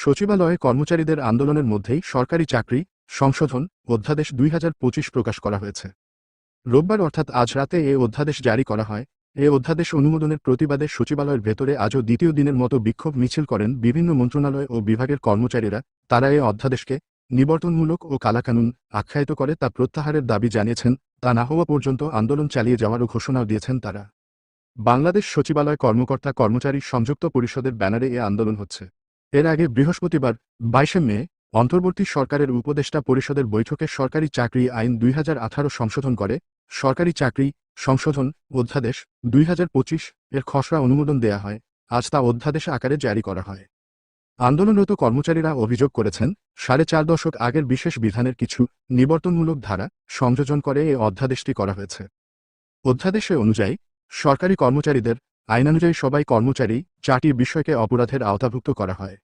সচিবালয়ে কর্মচারীদের আন্দোলনের মধ্যেই সরকারি চাকরি, সংশোধন, অধ্যাদেশ দুই হাজার পঁচিশ প্রকাশ করা হয়েছে। রোববার অর্থাৎ আজ রাতে এ অধ্যাদেশ জারি করা হয়। এ অধ্যাদেশ অনুমোদনের প্রতিবাদে সচিবালয়ের ভেতরে আজও দ্বিতীয় দিনের মতো বিক্ষোভ মিছিল করেন বিভিন্ন মন্ত্রণালয় ও বিভাগের কর্মচারীরা। তারা এ অধ্যাদেশকে নিবর্তনমূলক ও কালাকানুন আখ্যায়িত করে তা প্রত্যাহারের দাবি জানিয়েছেন। তা না হওয়া পর্যন্ত আন্দোলন চালিয়ে যাওয়ারও ঘোষণাও দিয়েছেন তারা। বাংলাদেশ সচিবালয় কর্মকর্তা কর্মচারী সংযুক্ত পরিষদের ব্যানারে এ আন্দোলন হচ্ছে। এর আগে বৃহস্পতিবার, বাইশে মে, অন্তর্বর্তী সরকারের উপদেষ্টা পরিষদের বৈঠকে সরকারি চাকরি আইন দুই হাজার আঠারো সংশোধন করে, সরকারি চাকরি, সংশোধন, অধ্যাদেশ দুই হাজার পঁচিশ এর খসড়া অনুমোদন দেয়া হয়। আজ তা অধ্যাদেশ আকারে জারি করা হয়। আন্দোলনরত কর্মচারীরা অভিযোগ করেছেন, সাড়ে চার দশক আগের বিশেষ বিধানের কিছু নিবর্তনমূলক ধারা সংযোজন করে এই অধ্যাদেশটি করা হয়েছে। অধ্যাদেশে অনুযায়ী, সরকারি কর্মচারীদের আইনানুযায়ী সবাই কর্মচারী, চারটি বিষয়কে অপরাধের আওতাভুক্ত করা হয়।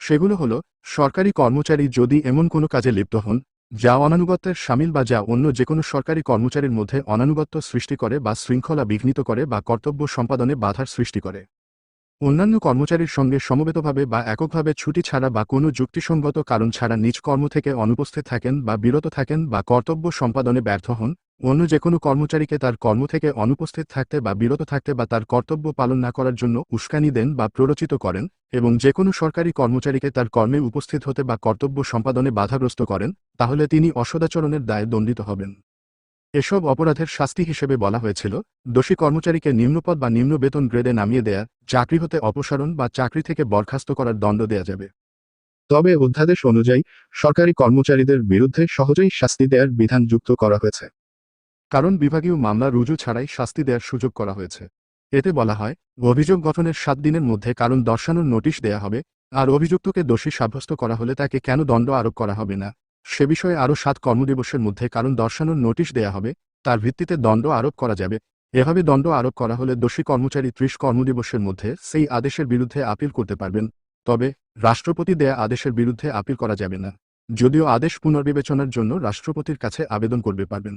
সেগুলো হল, সরকারি কর্মচারী যদি এমন কোনো কাজে লিপ্ত হন, যা অনানুগত্যের সামিল বা যা অন্য যে কোনো সরকারি কর্মচারীর মধ্যে অনানুগত্য সৃষ্টি করে বা শৃঙ্খলা বিঘ্নিত করে বা কর্তব্য সম্পাদনে বাধার সৃষ্টি করে। অন্যান্য কর্মচারীর সঙ্গে সমবেতভাবে বা এককভাবে ছুটি ছাড়া বা কোনো যুক্তিসঙ্গত কারণ ছাড়া নিজ কর্ম থেকে অনুপস্থিত থাকেন বা বিরত থাকেন বা কর্তব্য সম্পাদনে ব্যর্থ হন অন্য যে কোনো কর্মচারীকে তার কর্ম থেকে অনুপস্থিত থাকতে বা বিরত থাকতে বা তার কর্তব্য পালন না করার জন্য উস্কানি দেন বা প্ররোচিত করেন এবং যে কোনো সরকারি কর্মচারীকে তার কর্মে উপস্থিত হতে বা কর্তব্য সম্পাদনে বাধাগ্রস্ত করেন, তাহলে তিনি অসদাচরণের দায়ে দণ্ডিত হবেন। এসব অপরাধের শাস্তি হিসেবে বলা হয়েছিল, দোষী কর্মচারীকে নিম্নপদ বা নিম্ন বেতন গ্রেডে নামিয়ে দেয়া, চাকরি হতে অপসারণ বা চাকরি থেকে বরখাস্ত করার দণ্ড দেয়া যাবে। তবে অধ্যাদেশ অনুযায়ী সরকারি কর্মচারীদের বিরুদ্ধে সহজেই শাস্তি দেওয়ার বিধান যুক্ত করা হয়েছে। কারণ বিভাগীয় মামলা রুজু ছাড়াই শাস্তি দেওয়ার সুযোগ করা হয়েছে। এতে বলা হয়, অভিযোগ গঠনের সাত দিনের মধ্যে কারণ দর্শানোর নোটিশ দেয়া হবে, আর অভিযুক্তকে দোষী সাব্যস্ত করা হলে তাকে কেন দণ্ড আরোপ করা হবে না? সে বিষয়ে আরও সাত কর্মদিবসের মধ্যে কারণ দর্শানোর নোটিশ দেয়া হবে, তার ভিত্তিতে দণ্ড আরোপ করা যাবে। এভাবে দণ্ড আরোপ করা হলে দোষী কর্মচারী ত্রিশ কর্মদিবসের মধ্যে সেই আদেশের বিরুদ্ধে আপিল করতে পারবেন। তবে রাষ্ট্রপতি দেয়া আদেশের বিরুদ্ধে আপিল করা যাবে না। যদিও আদেশ পুনর্বিবেচনার জন্য রাষ্ট্রপতির কাছে আবেদন করবে পারবেন।